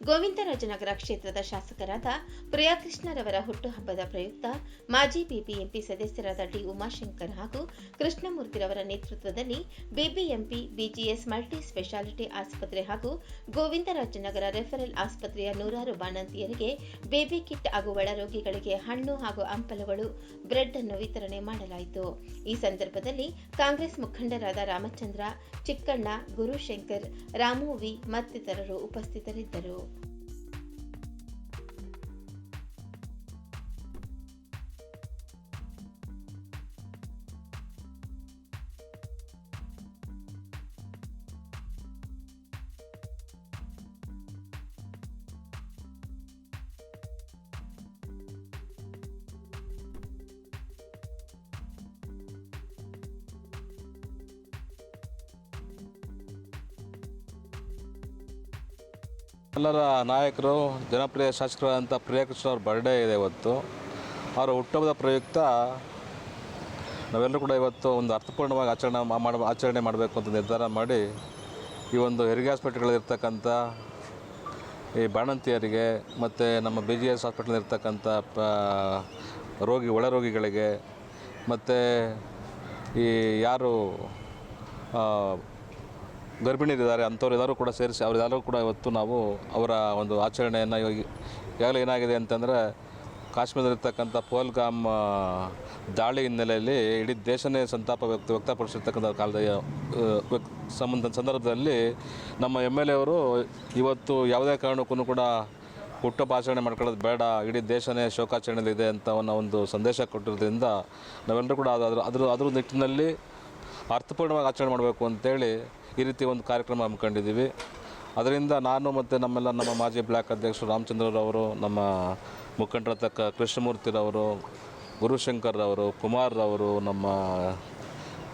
ಗೋವಿಂದರಾಜನಗರ ಕ್ಷೇತ್ರದ ಶಾಸಕರಾದ ಪ್ರಿಯಾಕೃಷ್ಣರವರ ಹುಟ್ಟುಹಬ್ಬದ ಪ್ರಯುಕ್ತ ಮಾಜಿ ಬಿಬಿಎಂಪಿ ಸದಸ್ಯರಾದ ಡಿ ಉಮಾಶಂಕರ್ ಹಾಗೂ ಕೃಷ್ಣಮೂರ್ತಿರವರ ನೇತೃತ್ವದಲ್ಲಿ ಬಿಬಿಎಂಪಿ, ಬಿಜಿಎಸ್ ಮಲ್ಟಿ ಸ್ಪೆಷಾಲಿಟಿ ಆಸ್ಪತ್ರೆ ಹಾಗೂ ಗೋವಿಂದರಾಜನಗರ ರೆಫರಲ್ ಆಸ್ಪತ್ರೆಯ ನೂರಾರು ಬಾಣಂತಿಯರಿಗೆ ಬೇಬಿ ಕಿಟ್ ಹಾಗೂ ಒಳರೋಗಿಗಳಿಗೆ ಹಣ್ಣು ಹಾಗೂ ಹಂಪಲುಗಳು, ಬ್ರೆಡ್ ಅನ್ನು ವಿತರಣೆ ಮಾಡಲಾಯಿತು. ಈ ಸಂದರ್ಭದಲ್ಲಿ ಕಾಂಗ್ರೆಸ್ ಮುಖಂಡರಾದ ರಾಮಚಂದ್ರ, ಚಿಕ್ಕಣ್ಣ, ಗುರುಶಂಕರ್, ರಾಮು ವಿ ಮತ್ತಿತರರು ಉಪಸ್ಥಿತರಿದ್ದರು. ಎಲ್ಲರ ನಾಯಕರು, ಜನಪ್ರಿಯ ಶಾಸಕರಾದಂಥ ಪ್ರಿಯಕೃಷ್ಣ ಅವ್ರ ಬರ್ಡೇ ಇದೆ ಇವತ್ತು. ಅವರ ಹುಟ್ಟುಹಬ್ಬದ ಪ್ರಯುಕ್ತ ನಾವೆಲ್ಲರೂ ಕೂಡ ಇವತ್ತು ಒಂದು ಅರ್ಥಪೂರ್ಣವಾಗಿ ಆಚರಣೆ ಮಾಡ, ಆಚರಣೆ ಮಾಡಬೇಕು ಅಂತ ನಿರ್ಧಾರ ಮಾಡಿ ಈ ಒಂದು ಹೆರಿಗೆ ಹಾಸ್ಪಿಟ್ಲ್ಗಳಿರ್ತಕ್ಕಂಥ ಈ ಬಾಣಂತಿಯರಿಗೆ ಮತ್ತು ನಮ್ಮ ಬಿ ಜಿ ಎಸ್ ಹಾಸ್ಪಿಟ್ಲಲ್ಲಿರ್ತಕ್ಕಂಥ ಪ, ರೋಗಿ, ಒಳ ರೋಗಿಗಳಿಗೆ ಮತ್ತು ಈ ಯಾರು ಗರ್ಭಿಣಿಯರಿದ್ದಾರೆ, ಅಂಥವ್ರು ಎಲ್ಲರೂ ಕೂಡ ಸೇರಿಸಿ, ಅವರೆಲ್ಲರೂ ಕೂಡ ಇವತ್ತು ನಾವು ಅವರ ಒಂದು ಆಚರಣೆಯನ್ನು ಈಗಾಗಲೇ ಏನಾಗಿದೆ ಅಂತಂದರೆ, ಕಾಶ್ಮೀರದಲ್ಲಿರ್ತಕ್ಕಂಥ ಪೋಲ್ಗಾಮ್ ದಾಳಿ ಹಿನ್ನೆಲೆಯಲ್ಲಿ ಇಡೀ ದೇಶನೇ ಸಂತಾಪ ವ್ಯಕ್ತ, ವ್ಯಕ್ತಪಡಿಸಿರ್ತಕ್ಕಂಥ ಕಾಲದ ಸಂಬಂಧ, ಸಂದರ್ಭದಲ್ಲಿ ನಮ್ಮ ಎಂ ಎಲ್ ಎ ಅವರು ಇವತ್ತು ಯಾವುದೇ ಕಾರಣಕ್ಕೂ ಕೂಡ ಹುಟ್ಟುಹಬ್ಬ ಆಚರಣೆ ಮಾಡ್ಕೊಳ್ಳೋದು ಬೇಡ, ಇಡೀ ದೇಶನೇ ಶೋಕಾಚರಣೆಯಲ್ಲಿದೆ ಅಂತ ಅನ್ನೋ ಒಂದು ಸಂದೇಶ ಕೊಟ್ಟಿರೋದ್ರಿಂದ ನಾವೆಲ್ಲರೂ ಕೂಡ ಅದು ಅದ್ರ ಅದ್ರ ನಿಟ್ಟಿನಲ್ಲಿ ಅರ್ಥಪೂರ್ಣವಾಗಿ ಆಚರಣೆ ಮಾಡಬೇಕು ಅಂತೇಳಿ ಈ ರೀತಿ ಒಂದು ಕಾರ್ಯಕ್ರಮ ಹಮ್ಮಿಕೊಂಡಿದ್ದೀವಿ ಅದರಿಂದ ನಾನು ಮತ್ತು ನಮ್ಮೆಲ್ಲ ನಮ್ಮ ಮಾಜಿ ಬ್ಲಾಕ್ ಅಧ್ಯಕ್ಷರು ರಾಮಚಂದ್ರರವರು ನಮ್ಮ ಮುಖಂಡರತಕ್ಕ ಕೃಷ್ಣಮೂರ್ತಿರವರು ಗುರುಶಂಕರ್ರವರು ಕುಮಾರ್ರವರು ನಮ್ಮ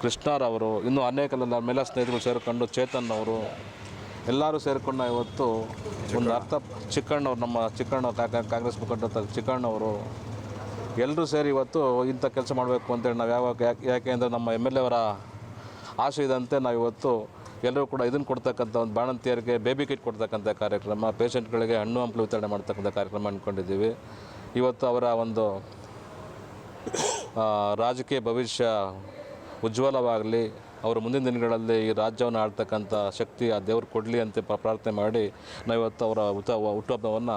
ಕೃಷ್ಣರವರು ಇನ್ನೂ ಅನೇಕ ಮೇಲೆ ಸ್ನೇಹಿತರು ಸೇರಿಕೊಂಡು ಚೇತನ್ ಅವರು, ಎಲ್ಲರೂ ಸೇರಿಕೊಂಡು ಇವತ್ತು ಒಂದು ಅರ್ಥ ಚಿಕ್ಕಣ್ಣವ್ರು ನಮ್ಮ ಚಿಕ್ಕಣ್ಣ ಕಾಂಗ್ರೆಸ್ ಮುಖಂಡ ಚಿಕ್ಕಣ್ಣವರು ಎಲ್ಲರೂ ಸೇರಿ ಇವತ್ತು ಇಂಥ ಕೆಲಸ ಮಾಡಬೇಕು ಅಂತೇಳಿ ನಾವು ಯಾವಾಗ ಯಾಕೆ ಯಾಕೆ ಅಂದರೆ ನಮ್ಮ ಎಂ ಎಲ್ ಎವರ ಆಸೆ ಇದಂತೆ ನಾವು ಇವತ್ತು ಎಲ್ಲರೂ ಕೂಡ ಇದನ್ನು ಕೊಡ್ತಕ್ಕಂಥ ಒಂದು ಬಾಣಂತಿಯರಿಗೆ ಬೇಬಿ ಕಿಟ್ ಕೊಡ್ತಕ್ಕಂಥ ಕಾರ್ಯಕ್ರಮ ಪೇಷಂಟ್ಗಳಿಗೆ ಹಣ್ಣು ಹಂಪಲು ವಿತರಣೆ ಮಾಡ್ತಕ್ಕಂಥ ಕಾರ್ಯಕ್ರಮ ಅಂದ್ಕೊಂಡಿದ್ದೀವಿ ಇವತ್ತು ಅವರ ಒಂದು ರಾಜಕೀಯ ಭವಿಷ್ಯ ಉಜ್ವಲವಾಗಲಿ, ಅವರು ಮುಂದಿನ ದಿನಗಳಲ್ಲಿ ಈ ರಾಜ್ಯವನ್ನು ಆಳ್ತಕ್ಕಂಥ ಶಕ್ತಿ ಆ ದೇವರು ಕೊಡಲಿ ಅಂತ ಪ್ರ- ಪ್ರಾರ್ಥನೆ ಮಾಡಿ ನಾವು ಇವತ್ತು ಅವರ ಹುತ ಹುಟ್ಟುಹಬ್ಬವನ್ನು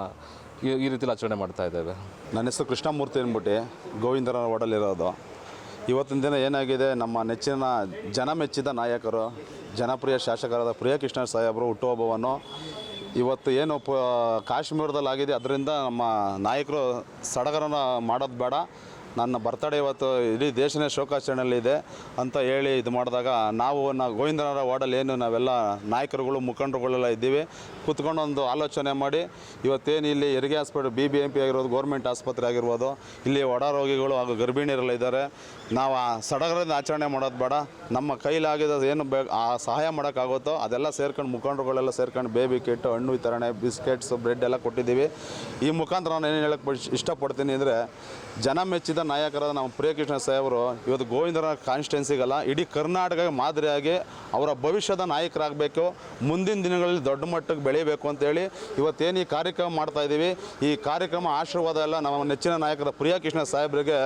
ಈ ಈ ರೀತಿಯಲ್ಲಿ ಆಚರಣೆ ಮಾಡ್ತಾ ಇದ್ದೇವೆ. ನನ್ನ ಹೆಸರು ಕೃಷ್ಣಮೂರ್ತಿ ಅಂದ್ಬಿಟ್ಟು ಗೋವಿಂದರ ವಾರ್ಡಲ್ಲಿರೋದು ಇವತ್ತಿನ ದಿನ ಏನಾಗಿದೆ? ನಮ್ಮ ನೆಚ್ಚಿನ ಜನ ಮೆಚ್ಚಿದ ನಾಯಕರು, ಜನಪ್ರಿಯ ಶಾಸಕರಾದ ಪ್ರಿಯಕೃಷ್ಣ ಸಾಹೇಬರು, ಹುಟ್ಟುಹಬ್ಬವನ್ನು ಇವತ್ತು ಏನು ಪ ಕಾಶ್ಮೀರದಲ್ಲಿ ಆಗಿದೆ ಅದರಿಂದ ನಮ್ಮ ನಾಯಕರು ಸಡಗರನ ಮಾಡೋದು ಬೇಡ. ನನ್ನ ಬರ್ತಡೇ ಇವತ್ತು ಇಡೀ ದೇಶನೇ ಶೋಕಾಚರಣೆಯಲ್ಲಿದೆ ಅಂತ ಹೇಳಿ ಇದು ಮಾಡಿದಾಗ ನಾವು ನಾವು ಗೋವಿಂದನವರ ವಾರ್ಡಲ್ಲಿ ಏನು ನಾವೆಲ್ಲ ನಾಯಕರುಗಳು, ಮುಖಂಡರುಗಳೆಲ್ಲ ಇದ್ದೀವಿ. ಕೂತ್ಕೊಂಡು ಒಂದು ಆಲೋಚನೆ ಮಾಡಿ, ಇವತ್ತೇನು ಇಲ್ಲಿ ಹೆರಿಗೆ ಆಸ್ಪತ್ರೆ ಬಿ ಬಿ ಎಂ ಪಿ ಆಗಿರ್ಬೋದು ಗೌರ್ಮೆಂಟ್ ಆಸ್ಪತ್ರೆ ಆಗಿರ್ಬೋದು, ಇಲ್ಲಿ ಒಡ ರೋಗಿಗಳು ಹಾಗೂ ಗರ್ಭಿಣಿಯರೆಲ್ಲ ಇದ್ದಾರೆ. ನಾವು ಆ ಸಡಗರದಿಂದ ಆಚರಣೆ ಮಾಡೋದು ಬೇಡ. ನಮ್ಮ ಕೈಲಾಗಿದ್ದು ಏನು ಬೇ, ಆ ಸಹಾಯ ಮಾಡೋಕ್ಕಾಗುತ್ತೋ ಅದೆಲ್ಲ ಸೇರ್ಕೊಂಡು ಮುಖಂಡರುಗಳೆಲ್ಲ ಸೇರ್ಕೊಂಡು ಬೇಬಿ ಕಿಟ್ ಹಣ್ಣು ವಿತರಣೆ ಬಿಸ್ಕೆಟ್ಸು ಬ್ರೆಡ್ ಎಲ್ಲ ಕೊಟ್ಟಿದ್ದೀವಿ. ಈ ಮುಖಾಂತರ ನಾನು ಏನು ಹೇಳಕ್ಕೆ ಇಷ್ಟಪಡ್ತೀನಿ ಅಂದರೆ ಜನ ಮೆಚ್ಚಿದ ನಾಯಕರಾದ ನಮ್ಮ ಪ್ರಿಯಕೃಷ್ಣ ಸಾಹೇಬರು, ಇವತ್ತು ಗೋವಿಂದರ ಕಾನ್ಸ್ಟಿಟ್ಯೂನ್ಸಿಗಲ್ಲ ಇಡೀ ಕರ್ನಾಟಕ ಮಾದರಿಯಾಗಿ ಅವರ ಭವಿಷ್ಯದ ನಾಯಕರಾಗಬೇಕು, ಮುಂದಿನ ದಿನಗಳಲ್ಲಿ ದೊಡ್ಡ ಮಟ್ಟಕ್ಕೆ ಬೆಳೀಬೇಕು ಅಂತೇಳಿ ಇವತ್ತೇನು ಈ ಕಾರ್ಯಕ್ರಮ ಮಾಡ್ತಾ ಇದ್ದೀವಿ ಈ ಕಾರ್ಯಕ್ರಮ ಆಶೀರ್ವಾದ ಎಲ್ಲ ನಮ್ಮ ನೆಚ್ಚಿನ ನಾಯಕರ ಪ್ರಿಯಕೃಷ್ಣ ಸಾಹೇಬರಿಗೆ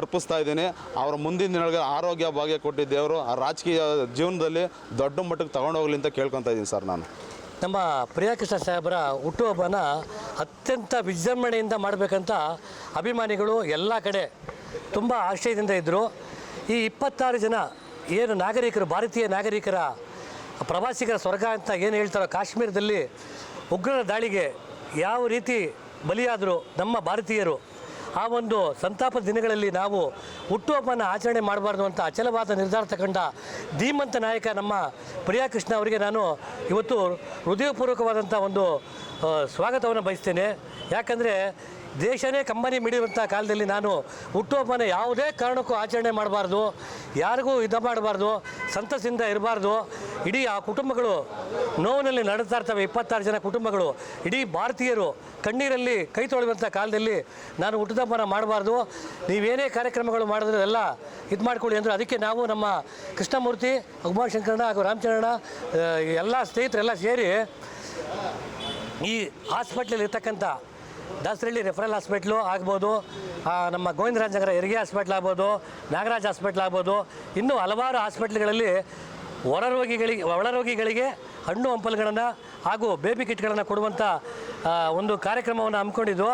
ಅರ್ಪಿಸ್ತಾ ಇದ್ದೀನಿ. ಅವರ ಮುಂದಿನ ದಿನಗಳಿಗೆ ಆರೋಗ್ಯ ಭಾಗ್ಯ ಕೊಟ್ಟಿದ್ದೇವರು ಆ ರಾಜಕೀಯ ಜೀವನದಲ್ಲಿ ದೊಡ್ಡ ಮಟ್ಟಕ್ಕೆ ತಗೊಂಡೋಗ್ಲಿ ಅಂತ ಕೇಳ್ಕೊತಾ ಇದ್ದೀನಿ ಸರ್ ನಾನು. ನಮ್ಮ ಪ್ರಿಯಕೃಷ್ಣ ಸಾಹೇಬರ ಹುಟ್ಟುಹಬ್ಬನ ಅತ್ಯಂತ ವಿಜೃಂಭಣೆಯಿಂದ ಮಾಡಬೇಕಂತ ಅಭಿಮಾನಿಗಳು ಎಲ್ಲ ಕಡೆ ತುಂಬ ಆಶ್ಚರ್ಯದಿಂದ ಇದ್ದರು ಈ ಇಪ್ಪತ್ತಾರು ಜನ ಏನು ನಾಗರಿಕರು, ಭಾರತೀಯ ನಾಗರಿಕರ ಪ್ರವಾಸಿಗರ ಸ್ವರ್ಗ ಅಂತ ಏನು ಹೇಳ್ತಾರೋ ಕಾಶ್ಮೀರದಲ್ಲಿ ಉಗ್ರರ ದಾಳಿಗೆ ಯಾವ ರೀತಿ ಬಲಿಯಾದರು ನಮ್ಮ ಭಾರತೀಯರು. ಆ ಒಂದು ಸಂತಾಪ ದಿನಗಳಲ್ಲಿ ನಾವು ಹುಟ್ಟುಹಬ್ಬನ ಆಚರಣೆ ಮಾಡಬಾರ್ದು ಅಂತ ಅಚಲವಾದ ನಿರ್ಧಾರ ತಗೊಂಡ ಧೀಮಂತ ನಾಯಕ ನಮ್ಮ ಪ್ರಿಯಾಕೃಷ್ಣ ಅವರಿಗೆ ನಾನು ಇವತ್ತು ಹೃದಯಪೂರ್ವಕವಾದಂಥ ಒಂದು ಸ್ವಾಗತವನ್ನು ಬಯಸ್ತೇನೆ. ಯಾಕಂದರೆ ದೇಶನೇ ಕಂಬನಿ ಮಿಡಿಯುವಂಥ ಕಾಲದಲ್ಲಿ ನಾನು ಹುಟ್ಟುಹಬ್ಬನ ಯಾವುದೇ ಕಾರಣಕ್ಕೂ ಆಚರಣೆ ಮಾಡಬಾರ್ದು, ಯಾರಿಗೂ ಇದು ಮಾಡಬಾರ್ದು, ಸಂತಸದಿಂದ ಇರಬಾರ್ದು. ಇಡೀ ಆ ಕುಟುಂಬಗಳು ನೋವಿನಲ್ಲಿ ನಡೆಸ್ತಾ ಇರ್ತವೆ. ಇಪ್ಪತ್ತಾರು ಜನ ಕುಟುಂಬಗಳು, ಇಡೀ ಭಾರತೀಯರು ಕಣ್ಣೀರಲ್ಲಿ ಕೈ ತೊಳೆಯುವಂಥ ಕಾಲದಲ್ಲಿ ನಾನು ಹುಟ್ಟುಹಬ್ಬನ ಮಾಡಬಾರ್ದು. ನೀವೇನೇ ಕಾರ್ಯಕ್ರಮಗಳು ಮಾಡಿದ್ರೆ ಎಲ್ಲ ಇದು ಮಾಡ್ಕೊಳ್ಳಿ ಅಂದರೆ ಅದಕ್ಕೆ ನಾವು ನಮ್ಮ ಕೃಷ್ಣಮೂರ್ತಿ ಉಮಾಶಂಕರಣ ಹಾಗೂ ರಾಮಚಂದ್ರಣ್ಣ ಎಲ್ಲ ಸ್ನೇಹಿತರೆಲ್ಲ ಸೇರಿ ಈ ಹಾಸ್ಪಿಟ್ಲಲ್ಲಿ ಇರ್ತಕ್ಕಂಥ ದಾಸರಳ್ಳಿ ರೆಫರಲ್ ಹಾಸ್ಪಿಟ್ಲು ಆಗ್ಬೋದು ನಮ್ಮ ಗೋವಿಂದರಾಜನಗರ ಹೆರಿಗೆ ಹಾಸ್ಪಿಟ್ಲ್ ಆಗ್ಬೋದು, ನಾಗರಾಜ್ ಹಾಸ್ಪಿಟ್ಲ್ ಆಗ್ಬೋದು. ಇನ್ನೂ ಹಲವಾರು ಹಾಸ್ಪಿಟ್ಲ್ಗಳಲ್ಲಿ ಹೊರ ರೋಗಿಗಳಿಗೆ ಒಳ ರೋಗಿಗಳಿಗೆ ಹಣ್ಣು ಹಂಪಲುಗಳನ್ನು ಹಾಗೂ ಬೇಬಿ ಕಿಟ್ಗಳನ್ನು ಕೊಡುವಂಥ ಒಂದು ಕಾರ್ಯಕ್ರಮವನ್ನು ಹಮ್ಮಿಕೊಂಡಿದ್ದು.